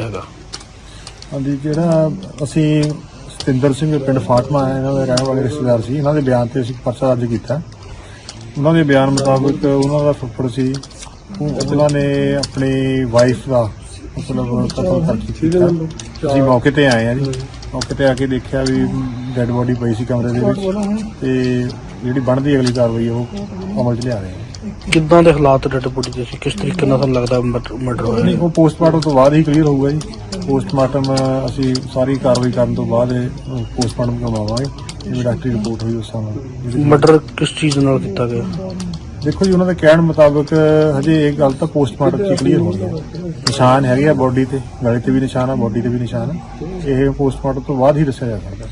ਹੈਗਾ। ਹਾਂਜੀ, ਜਿਹੜਾ ਅਸੀਂ ਸਤਿੰਦਰ ਸਿੰਘ ਪਿੰਡ ਫਾਤਮਾ ਹੈ, ਇਹਨਾਂ ਦੇ ਰਹਿਣ ਵਾਲੇ ਰਿਸ਼ਤੇਦਾਰ ਸੀ, ਇਹਨਾਂ ਦੇ ਬਿਆਨ ਤੇ ਅਸੀਂ ਪਰਚਾ ਦਰਜ ਕੀਤਾ। ਉਹਨਾਂ ਦੇ ਬਿਆਨ ਮੁਤਾਬਕ ਉਹਨਾਂ ਦਾ ਫੁੱਫੜ ਸੀ, ਉਹ- ਉਹਨਾਂ ਨੇ ਆਪਣੀ ਵਾਈਫ ਦਾ ਮਤਲਬ ਕਤਲ ਕਰ ਕੀਤਾ ਅਸੀਂ ਮੌਕੇ ਤੇ ਆਏ ਆ ਜੀ। ਮੌਕੇ ਤੇ ਆ ਕੇ ਦੇਖਿਆ ਵੀ ਡੈੱਡ ਬੋਡੀ ਪਈ ਸੀ ਕਮਰੇ ਦੇ ਵਿੱਚ ਤੇ ਜਿਹੜੀ ਬਣਦੀ ਅਗਲੀ ਕਾਰਵਾਈ ਉਹ ਅਮਲ 'ਚ ਲਿਆ ਰਹੇ ਆ ਕਿੱਦਾਂ ਦੇ ਹਾਲਾਤ ਡੱਡ ਬੋਡੀ ਦੇ ਸੀ? ਕਿਸ ਤਰੀਕੇ ਨਾਲ ਤੁਹਾਨੂੰ ਲੱਗਦਾ ਮਰਡਰ ਹੋਇਆ? ਨਹੀਂ ਉਹ ਪੋਸਟਮਾਰਟਮ ਤੋਂ ਬਾਅਦ ਹੀ ਕਲੀਅਰ ਹੋਊਗਾ ਜੀ। ਪੋਸਟਮਾਰਟਮ ਅਸੀਂ ਸਾਰੀ ਕਾਰਵਾਈ ਕਰਨ ਤੋਂ ਬਾਅਦ ਪੋਸਟਮਾਰਟਮ ਕਰਵਾਵਾਂਗੇ। ਜਿਵੇਂ ਡਾਕਟਰੀ ਰਿਪੋਰਟ ਹੋਈ ਉਸ ਸਮੇਂ ਮਰਡਰ ਕਿਸ ਚੀਜ਼ ਨਾਲ ਕੀਤਾ ਗਿਆ? ਦੇਖੋ ਜੀ ਉਹਨਾਂ ਦੇ ਕਹਿਣ ਮੁਤਾਬਕ ਹਜੇ ਇਹ ਗੱਲ ਤਾਂ ਪੋਸਟਮਾਰਟਮ ਚ ਕਲੀਅਰ ਹੋਣੀ ਹੈ। ਨਿਸ਼ਾਨ ਹੈਗੇ ਆ ਬੋਡੀ ਤੇ ਗਲੇ ਤੇ ਵੀ ਨਿਸ਼ਾਨ ਆ ਬੋਡੀ ਤੇ ਵੀ ਨਿਸ਼ਾਨ ਆ। ਇਹ ਪੋਸਟਮਾਰਟਮ ਤੋਂ ਬਾਅਦ ਹੀ ਦੱਸਿਆ ਜਾ ਸਕਦਾ।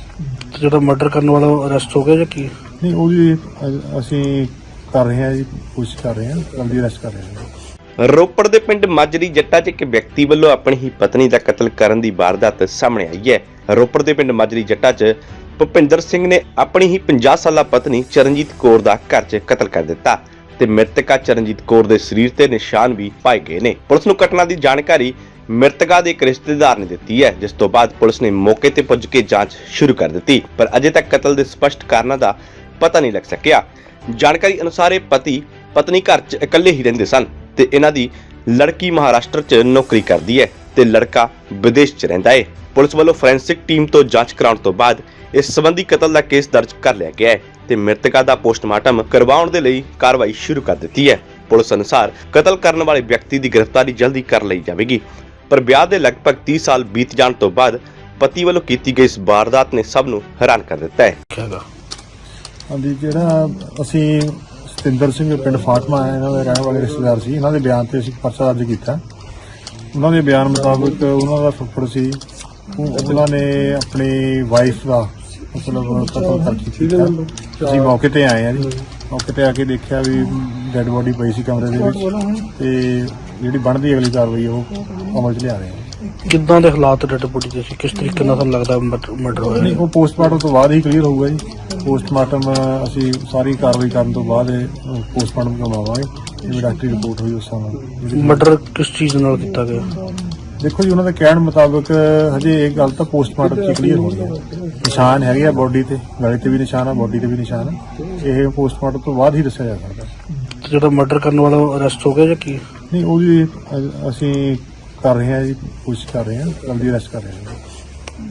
ਜਿਹੜਾ ਮਰਡਰ ਕਰਨ ਵਾਲਾ ਅਰੈਸਟ ਹੋ ਗਿਆ ਜਾਂ ਕੀ? ਨਹੀਂ ਉਹ ਜੀ ਅ- ਅਸੀਂ ਕਰ ਰਹੇ ਹਾਂ ਜੀ ਕੋਸ਼ਿਸ਼ ਕਰ ਰਹੇ ਹਾਂ ਜਲਦੀ ਅਰੈਸਟ ਕਰ ਰਹੇ ਹਾਂ। ਰੋਪੜ ਦੇ ਪਿੰਡ ਮਾਜਰੀ ਜੱਟਾ 'ਚ ਇੱਕ ਵਿਅਕਤੀ ਵੱਲੋਂ ਆਪਣੀ ਹੀ ਪਤਨੀ ਦਾ ਕਤਲ ਕਰਨ ਦੀ ਵਾਰਦਾਤ ਸਾਹਮਣੇ ਆਈ ਹੈ। ਰੋਪੜ ਦੇ ਪਿੰਡ ਮਾਜਰੀ ਜੱਟਾ 'ਚ ਭੁਪਿੰਦਰ ਸਿੰਘ ਨੇ ਆਪਣੀ ਹੀ 50 ਸਾਲਾ ਪਤਨੀ ਚਰਨਜੀਤ ਕੌਰ ਦਾ ਘਰ 'ਚ ਕਤਲ ਕਰ ਦਿੱਤਾ। ਤੇ ਮ੍ਰਿਤਕਾ ਚਰਨਜੀਤ ਕੌਰ ਦੇ ਸਰੀਰ ਤੇ ਨਿਸ਼ਾਨ ਵੀ ਪਾਏ ਗਏ ਨੇ। ਪੁਲਿਸ ਨੂੰ ਘਟਨਾ ਦੀ ਜਾਣਕਾਰੀ ਮ੍ਰਿਤਕਾ ਦੇ ਇੱਕ ਰਿਸ਼ਤੇਦਾਰ ਨੇ ਦਿੱਤੀ ਹੈ, ਜਿਸ ਤੋਂ ਬਾਅਦ ਪੁਲਿਸ ਨੇ ਮੌਕੇ ਤੇ ਪੁੱਜ ਕੇ ਜਾਂਚ ਸ਼ੁਰੂ ਕਰ ਦਿੱਤੀ, ਪਰ ਅਜੇ ਤੱਕ ਕਤਲ ਦੇ ਸਪਸ਼ਟ ਕਾਰਨਾਂ ਦਾ ਪਤਾ ਨਹੀਂ ਲੱਗ ਸਕਿਆ। ਜਾਣਕਾਰੀ ਅਨੁਸਾਰ ਇਹ ਪਤੀ ਪਤਨੀ ਘਰ 'ਚ ਇਕੱਲੇ ਹੀ ਰਹਿੰਦੇ ਸਨ ਤੇ ਇਹਨਾਂ ਦੀ ਲੜਕੀ ਮਹਾਰਾਸ਼ਟਰ 'ਚ ਨੌਕਰੀ ਕਰਦੀ ਹੈ। ਤੇ ਲੜਕਾ ਵਿਦੇਸ਼ 'ਚ ਰਹਿੰਦਾ ਹੈ ਪੁਲਿਸ ਵੱਲੋਂ ਫੋਰੈਂਸਿਕ ਟੀਮ ਤੋਂ ਜਾਂਚ ਕਰਾਉਣ ਤੋਂ ਬਾਅਦ ਇਸ ਸੰਬੰਧੀ ਕਤਲ ਦਾ ਕੇਸ ਦਰਜ ਕਰ ਲਿਆ ਗਿਆ ਹੈ ਤੇ ਮ੍ਰਿਤਕਾ ਦਾ ਪੋਸਟਮਾਰਟਮ ਕਰਵਾਉਣ ਦੇ ਲਈ ਕਾਰਵਾਈ ਸ਼ੁਰੂ ਕਰ ਦਿੱਤੀ ਹੈ ਪੁਲਿਸ ਅਨੁਸਾਰ ਕਤਲ ਕਰਨ ਵਾਲੇ ਵਿਅਕਤੀ ਦੀ ਗ੍ਰਿਫਤਾਰੀ ਜਲਦੀ ਕਰ ਲਈ ਜਾਵੇਗੀ। ਪਰ ਵਿਆਹ ਦੇ ਲਗਭਗ 30 ਸਾਲ ਬੀਤ ਜਾਣ ਤੋਂ ਬਾਅਦ ਪਤੀ ਵੱਲੋਂ ਕੀਤੀ ਗਈ ਇਸ ਵਾਰਦਾਤ ਨੇ ਸਭ ਨੂੰ ਹੈਰਾਨ ਕਰ ਦਿੱਤਾ ਹੈ ਹਾਂਜੀ ਜਿਹੜਾ ਅਸੀਂ ਸਤਿੰਦਰ ਸਿੰਘ ਪਿੰਡ ਫਾਟਮਾ ਹੈ ਇਹਨਾਂ ਦੇ ਰਹਿਣ ਵਾਲੇ ਰਿਸ਼ਤੇਦਾਰ ਸੀ ਇਹਨਾਂ ਦੇ ਬਿਆਨ ਤੇ ਅਸੀਂ ਪਰਚਾ ਦਰਜ ਕੀਤਾ। ਉਹਨਾਂ ਦੇ ਬਿਆਨ ਮੁਤਾਬਕ ਉਹਨਾਂ ਦਾ ਫੁੱਫੜ ਸੀ। ਉਹ- ਉਹਨਾਂ ਨੇ ਆਪਣੀ ਵਾਈਫ ਦਾ ਮਤਲਬ ਕਤਲ ਕਰ ਕੀਤਾ ਅਸੀਂ ਮੌਕੇ ਤੇ ਆਏ ਆ ਜੀ। ਮੌਕੇ ਤੇ ਆ ਕੇ ਦੇਖਿਆ ਵੀ ਡੈੱਡ ਬੋਡੀ ਪਈ ਸੀ ਕਮਰੇ ਦੇ ਵਿੱਚ। ਤੇ ਜਿਹੜੀ ਬਣਦੀ ਅਗਲੀ ਕਾਰਵਾਈ ਉਹ ਅਮਲ 'ਚ ਲਿਆ ਰਹੇ ਆ ਕਿੱਦਾਂ ਦੇ ਹਾਲਾਤ ਡੱਡ ਬੋਡੀ ਦੇ ਸੀ? ਕਿਸ ਤਰੀਕੇ ਨਾਲ ਤੁਹਾਨੂੰ ਲੱਗਦਾ ਮਰਡਰ ਹੋਇਆ? ਨਹੀਂ ਉਹ ਪੋਸਟਮਾਰਟਮ ਤੋਂ ਬਾਅਦ ਹੀ ਕਲੀਅਰ ਹੋਊਗਾ ਜੀ। ਪੋਸਟਮਾਰਟਮ ਅਸੀਂ ਸਾਰੀ ਕਾਰਵਾਈ ਕਰਨ ਤੋਂ ਬਾਅਦ ਪੋਸਟਮਾਰਟਮ ਕਰਵਾਵਾਂਗੇ। ਜਿਵੇਂ ਡਾਕਟਰੀ ਰਿਪੋਰਟ ਹੋਈ ਉਸ ਸਮੇਂ। ਮਰਡਰ ਕਿਸ ਚੀਜ਼ ਨਾਲ ਕੀਤਾ ਗਿਆ? ਦੇਖੋ ਜੀ ਉਹਨਾਂ ਦੇ ਕਹਿਣ ਮੁਤਾਬਕ ਹਜੇ ਇਹ ਗੱਲ ਤਾਂ ਪੋਸਟਮਾਰਟਮ ਚ ਕਲੀਅਰ ਹੋਣੀ ਹੈ। ਨਿਸ਼ਾਨ ਹੈਗੇ ਆ ਬੋਡੀ ਤੇ। ਗਲੇ ਤੇ ਵੀ ਨਿਸ਼ਾਨ ਆ ਬੋਡੀ ਤੇ ਵੀ ਨਿਸ਼ਾਨ ਆ। ਇਹ ਪੋਸਟਮਾਰਟਮ ਤੋਂ ਬਾਅਦ ਹੀ ਦੱਸਿਆ ਜਾ ਸਕਦਾ। ਜਿਹੜਾ ਮਰਡਰ ਕਰਨ ਵਾਲਾ ਅਰੈਸਟ ਹੋ ਗਿਆ ਜਾਂ ਕੀ? ਨਹੀਂ ਉਹ ਜੀ ਅ- ਅਸੀਂ ਕਰ ਰਹੇ ਹਾਂ ਜੀ ਕੋਸ਼ਿਸ਼ ਕਰ ਰਹੇ ਹਾਂ ਜਲਦੀ ਅਰੈਸਟ ਕਰ ਰਹੇ ਹਾਂ